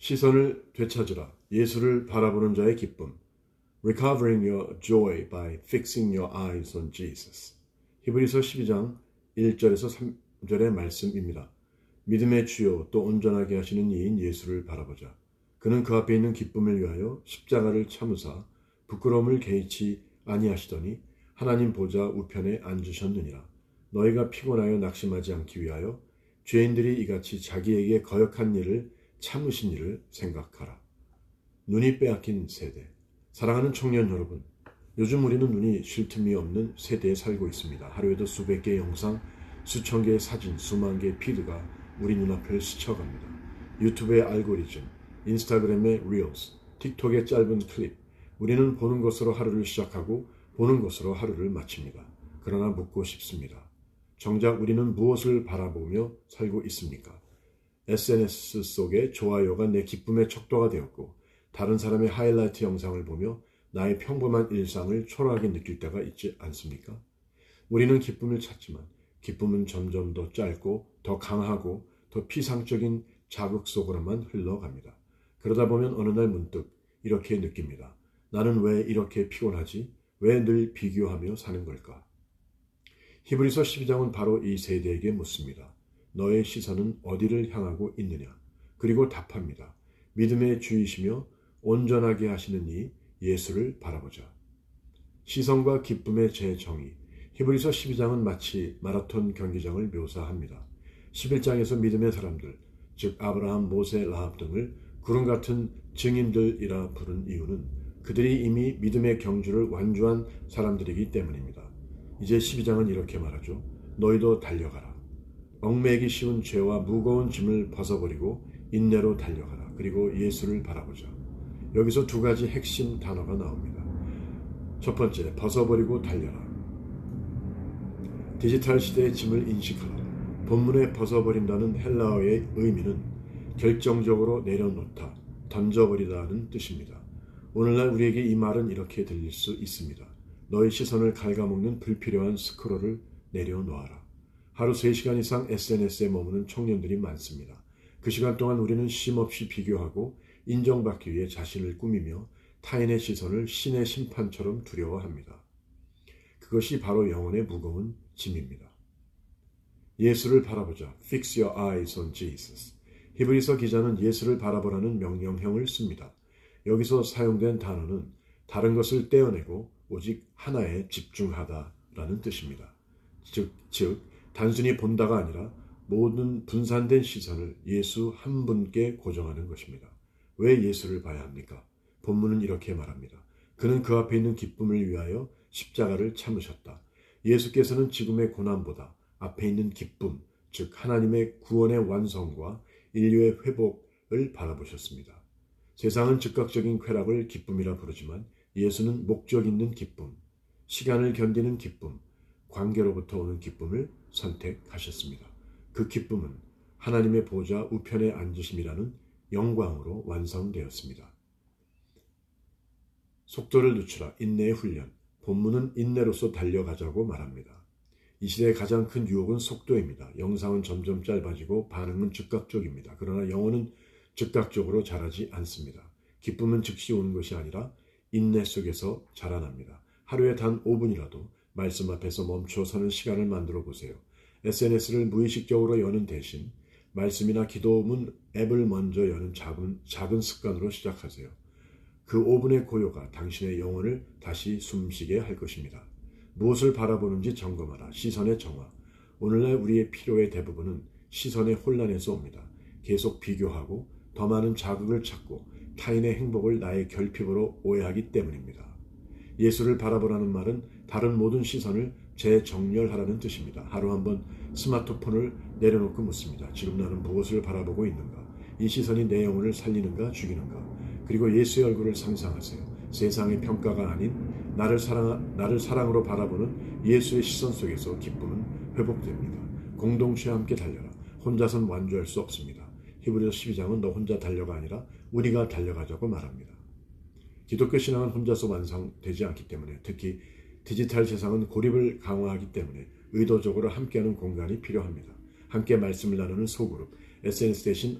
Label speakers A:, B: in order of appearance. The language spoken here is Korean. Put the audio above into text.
A: 시선을 되찾으라. 예수를 바라보는 자의 기쁨. Recovering your joy by fixing your eyes on Jesus. 히브리서 12장 1절에서 3절의 말씀입니다. 믿음의 주요 또 온전하게 하시는 이인 예수를 바라보자. 그는 그 앞에 있는 기쁨을 위하여 십자가를 참으사 부끄러움을 개의치 아니하시더니 하나님 보좌 우편에 앉으셨느니라. 너희가 피곤하여 낙심하지 않기 위하여 죄인들이 이같이 자기에게 거역한 일을 참으신 일을 생각하라. 눈이 빼앗긴 세대. 사랑하는 청년 여러분, 요즘 우리는 눈이 쉴 틈이 없는 세대에 살고 있습니다. 하루에도 수백 개의 영상, 수천 개의 사진, 수만 개의 피드가 우리 눈앞을 스쳐갑니다. 유튜브의 알고리즘, 인스타그램의 릴스, 틱톡의 짧은 클립. 우리는 보는 것으로 하루를 시작하고 보는 것으로 하루를 마칩니다. 그러나 묻고 싶습니다. 정작 우리는 무엇을 바라보며 살고 있습니까? SNS 속의 좋아요가 내 기쁨의 척도가 되었고 다른 사람의 하이라이트 영상을 보며 나의 평범한 일상을 초라하게 느낄 때가 있지 않습니까? 우리는 기쁨을 찾지만 기쁨은 점점 더 짧고 더 강하고 더 피상적인 자극 속으로만 흘러갑니다. 그러다 보면 어느 날 문득 이렇게 느낍니다. 나는 왜 이렇게 피곤하지? 왜 늘 비교하며 사는 걸까? 히브리서 12장은 바로 이 세대에게 묻습니다. 너의 시선은 어디를 향하고 있느냐? 그리고 답합니다. 믿음의 주이시며 온전하게 하시는 이 예수를 바라보자. 시선과 기쁨의 재정의. 히브리서 12장은 마치 마라톤 경기장을 묘사합니다. 11장에서 믿음의 사람들, 즉 아브라함, 모세, 라합 등을 구름 같은 증인들이라 부른 이유는 그들이 이미 믿음의 경주를 완주한 사람들이기 때문입니다. 이제 12장은 이렇게 말하죠. 너희도 달려가라. 얽매기 쉬운 죄와 무거운 짐을 벗어버리고 인내로 달려가라. 그리고 예수를 바라보자. 여기서 두 가지 핵심 단어가 나옵니다. 첫 번째, 벗어버리고 달려라. 디지털 시대의 짐을 인식하라. 본문에 벗어버린다는 헬라어의 의미는 결정적으로 내려놓다, 던져버리다는 뜻입니다. 오늘날 우리에게 이 말은 이렇게 들릴 수 있습니다. 너의 시선을 갉아먹는 불필요한 스크롤을 내려놓아라. 하루 3시간 이상 SNS에 머무는 청년들이 많습니다. 그 시간 동안 우리는 쉼없이 비교하고 인정받기 위해 자신을 꾸미며 타인의 시선을 신의 심판처럼 두려워합니다. 그것이 바로 영혼의 무거운 짐입니다. 예수를 바라보자. Fix your eyes on Jesus. 히브리서 기자는 예수를 바라보라는 명령형을 씁니다. 여기서 사용된 단어는 다른 것을 떼어내고 오직 하나에 집중하다라는 뜻입니다. 즉, 즉 단순히 본다가 아니라 모든 분산된 시선을 예수 한 분께 고정하는 것입니다. 왜 예수를 봐야 합니까? 본문은 이렇게 말합니다. 그는 그 앞에 있는 기쁨을 위하여 십자가를 참으셨다. 예수께서는 지금의 고난보다 앞에 있는 기쁨, 즉 하나님의 구원의 완성과 인류의 회복을 바라보셨습니다. 세상은 즉각적인 쾌락을 기쁨이라 부르지만 예수는 목적 있는 기쁨, 시간을 견디는 기쁨, 관계로부터 오는 기쁨을 선택하셨습니다. 그 기쁨은 하나님의 보좌 우편에 앉으심이라는 영광으로 완성되었습니다. 속도를 늦추라 인내의 훈련. 본문은 인내로서 달려가자고 말합니다. 이 시대의 가장 큰 유혹은 속도입니다. 영상은 점점 짧아지고 반응은 즉각적입니다. 그러나 영혼은 즉각적으로 자라지 않습니다. 기쁨은 즉시 오는 것이 아니라 인내 속에서 자라납니다. 하루에 단 5분이라도 말씀 앞에서 멈춰 서는 시간을 만들어 보세요. SNS를 무의식적으로 여는 대신 말씀이나 기도문 앱을 먼저 여는 작은, 작은 습관으로 시작하세요. 그 5분의 고요가 당신의 영혼을 다시 숨쉬게 할 것입니다. 무엇을 바라보는지 점검하라. 시선의 정화. 오늘날 우리의 필요의 대부분은 시선의 혼란에서 옵니다. 계속 비교하고 더 많은 자극을 찾고 타인의 행복을 나의 결핍으로 오해하기 때문입니다. 예수를 바라보라는 말은 다른 모든 시선을 재정렬하라는 뜻입니다. 하루 한번 스마트폰을 내려놓고 묻습니다. 지금 나는 무엇을 바라보고 있는가? 이 시선이 내 영혼을 살리는가 죽이는가? 그리고 예수의 얼굴을 상상하세요. 세상의 평가가 아닌 나를 사랑 나를 사랑으로 바라보는 예수의 시선 속에서 기쁨은 회복됩니다. 공동체와 함께 달려라. 혼자선 완주할 수 없습니다. 히브리서 12장은 너 혼자 달려가 아니라 우리가 달려가자고 말합니다. 기독교 신앙은 혼자서 완성되지 않기 때문에 특히 디지털 세상은 고립을 강화하기 때문에 의도적으로 함께하는 공간이 필요합니다. 함께 말씀을 나누는 소그룹, SNS 대신